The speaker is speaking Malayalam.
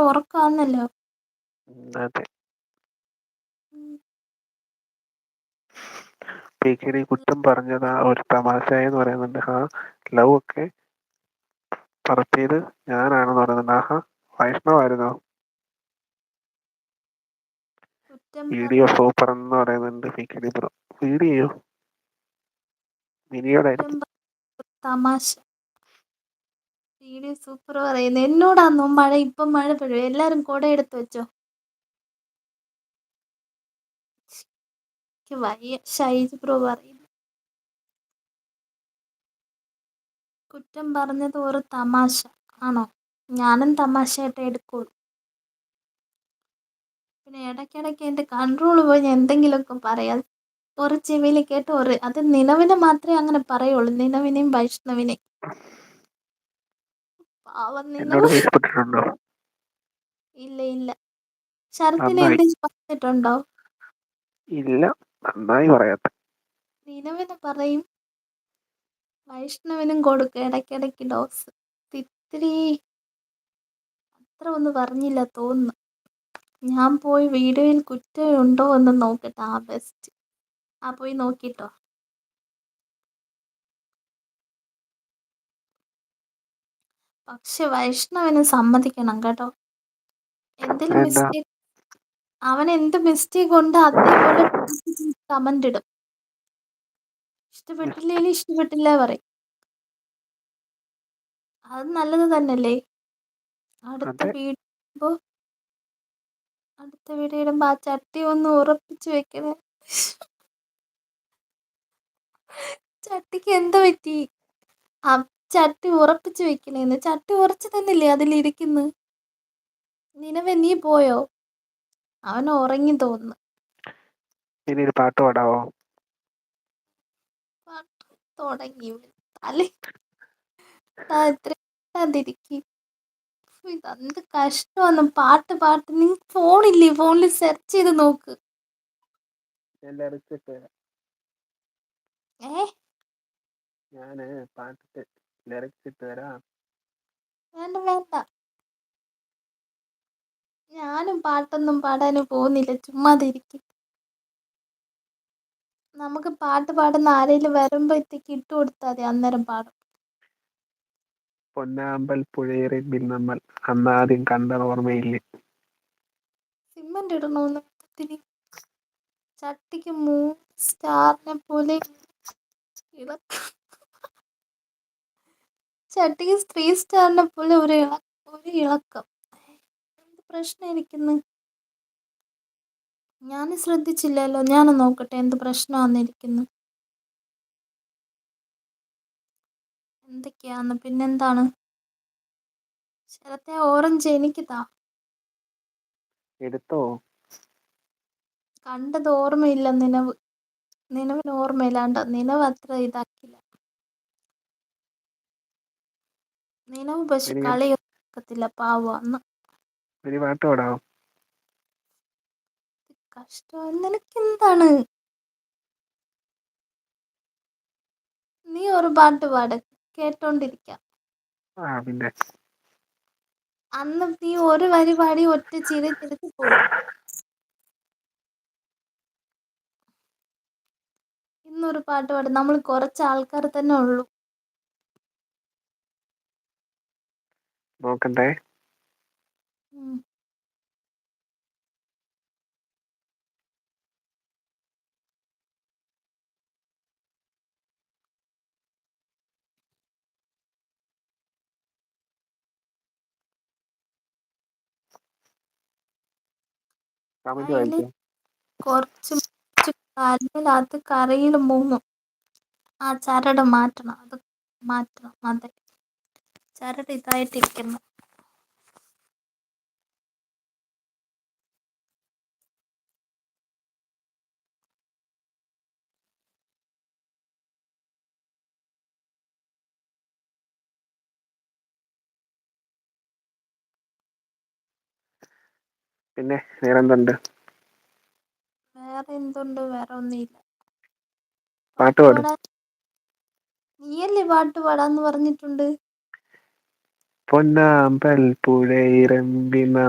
ഉറക്കാന്നല്ലോ. ഉം അതെ. ഉം. കുറ്റം പറഞ്ഞത് ആ ഒരു തമാശയെന്ന് പറയുന്നുണ്ട്. ഹാ ലവ് ഒക്കെ പറത്തിയത് ഞാനാണെന്ന് പറയുന്നുണ്ട്. ആഹാ വൈഷ്ണവായിരുന്നോ? കുറ്റം വീഡിയോ സൂപ്പർ എന്ന് പറയുന്നുണ്ട് വീഡിയോ ബ്രോ. വീഡിയോയോ മിനിയുടെ കുറ്റം ആയിരിക്കും പറഞ്ഞത് തമാശ. വീഡിയോ സൂപ്പർ പറയുന്നു. എന്നോടാന്നോ മഴ? ഇപ്പം മഴ പെയ്യുവാ എല്ലാവരും കുട എടുത്ത് വെച്ചോ? വയ്യ. ഷൈജ് പ്രോ പറയുന്നു. കുറ്റം പറഞ്ഞത് ഒരു തമാശ. ആണോ? ഞാനും തമാശയായിട്ട് എടുക്കുള്ളൂ. പിന്നെ ഇടയ്ക്കിടയ്ക്ക് എന്റെ കൺട്രോൾ പോയി ഞാൻ എന്തെങ്കിലുമൊക്കെ പറയാം. ഒരു ചെവിയിൽ കേട്ട് ഒരു അത് നിലവിനെ മാത്രമേ അങ്ങനെ പറയുള്ളൂ. നിലവിനെയും വൈഷ്ണവിനെയും. എന്നോട് ദേഷ്യപ്പെട്ടിട്ടുണ്ടോ? ഇല്ല ഇല്ല. ശരത്തിന് നന്നായി. എന്തെങ്കിലും പറഞ്ഞിട്ടുണ്ടോ? ഇല്ല നന്നായി പറയാത്തെ. നിലവിന് പറയും വൈഷ്ണവിനും കൊടുക്കും ഇടയ്ക്കിടയ്ക്ക് ഡോസ്. ഇത്തിരി അത്ര ഒന്നും പറഞ്ഞില്ല തോന്നുന്നു. ഞാൻ പോയി വീഡിയോയിൽ കുറ്റമുണ്ടോ എന്ന് നോക്കട്ടെ ആ ബെസ്റ്റ് ആ പോയി നോക്കിട്ടോ. പക്ഷെ വൈഷ്ണവിന് സമ്മതിക്കണം കേട്ടോ. എന്തെങ്കിലും എന്താ? മിസ്റ്റേക്ക് അവൻ എന്ത് മിസ്റ്റേക്ക് ഉണ്ട് അതേപോലെ കമന്റ് ഇടും. ഇഷ്ടപ്പെട്ടില്ലേലും ഇഷ്ടപ്പെട്ടില്ല പറയും. അത് നല്ലത് തന്നെയല്ലേ? അടുത്ത അതെ. വീടുമ്പോ അടുത്ത വീട് ഇടുമ്പോ ആ ചട്ടി ഒന്ന് ഉറപ്പിച്ച് വെക്കണേ. ചട്ടിക്ക് എന്താ പറ്റി? ആ ചട്ടി ഉറപ്പിച്ച് വെക്കണേന്ന്. ചട്ടി ഉറച്ചു തന്നില്ലേ അതിലിരിക്കുന്നു? നിലവേ നീ പോയോ? അവൻ ഉറങ്ങി തോന്നുന്നു. ഇനി ഒരു പാട്ട് പാടാവോ? പാട്ട് തുടങ്ങി. തല. ഇതെന്ത് കഷ്ടമാണ്. പാട്ട് പാട്ട്. നിങ്ങക്ക് ഫോണില്ലേ? ഫോണിൽ സെർച്ച് ചെയ്ത് നോക്ക്. ഏ? ഞാൻ പാട്ടിട്ട് ലിറിക്സ് ഇട്ട് തരാം. വേണ്ട വേണ്ട. ഞാനും പാട്ടൊന്നും പാടാനും പോകുന്നില്ല ചുമ്മാതിരിക്കും. നമുക്ക് പാട്ട് പാടുന്ന ആരെങ്കിലും വരുമ്പോഴത്തേക്ക് ഇട്ട് കൊടുത്താൽ മതി അന്നേരം പാടും. പൊന്നാമ്പൽ പുഴയേറി നമ്മൾ അന്നാദ്യം കണ്ട ഓർമ്മയില്ലേ? സിമന്റ് ഇടണോന്ന് ഒത്തിരി ചട്ടിക്ക് മൂന്ന് സ്റ്റാറിനെ പോലെ ഇളക്കം. ചട്ടിക്ക് ത്രീ സ്റ്റാറിനെ പോലെ ഒരു ഇള ഒരു ഇളക്കം. എന്ത് പ്രശ്നം എനിക്കിന്ന്? ഞാൻ ശ്രദ്ധിച്ചില്ലല്ലോ. ഞാൻ നോക്കട്ടെ എന്ത് പ്രശ്നമാന്നിരിക്കുന്നു എന്തൊക്കെയാന്ന്? പിന്നെന്താണ്? ശരത്തെ ഓറഞ്ച് എനിക്ക് താ എടുത്തോ? കണ്ടത് ഓർമ്മയില്ല. നിനവ് നിലവിന് ഓർമ്മയില്ലാണ്ട നിലവ് അത്ര ഇതാക്കില്ല. നിലവ് പക്ഷെ കളിയൊക്കത്തില്ല പാവന്ന് ഒരു പാട്ട് പാടാവോ? കഷ്ടം. നിനക്കെന്താണ്? നീ ഒരു പാട്ട് പാട്. കേട്ടോണ്ടിരിക്കാം. ആ പിന്നെ. അന്ന് നീ ഒരു വരി പാടി ഒറ്റ ചിരി തിരിച്ചു പോയി. ഇന്നൊരു പാട്ട് പാടും. നമ്മൾ കുറച്ച് ആൾക്കാർ തന്നെ ഉള്ളൂ. അതിൽ കുറച്ച് കല്ലിനകത്ത് കറിയിൽ മൂന്നും. ആ ചരട് മാറ്റണം. അത് മാറ്റണം. അതെ ചരട് ഇതായിട്ടിരിക്കുന്നു. പിന്നെ വേറെ എന്തുണ്ട് വേറെ എന്തുണ്ട് വേറെ ഒന്നുമില്ല പാട്ട് പാടും. നീയല്ലേ പാട്ട് പാടാന്ന് പറഞ്ഞിട്ടുണ്ട്? പൊന്നാമ്പൽ പുഴയിറമ്പിന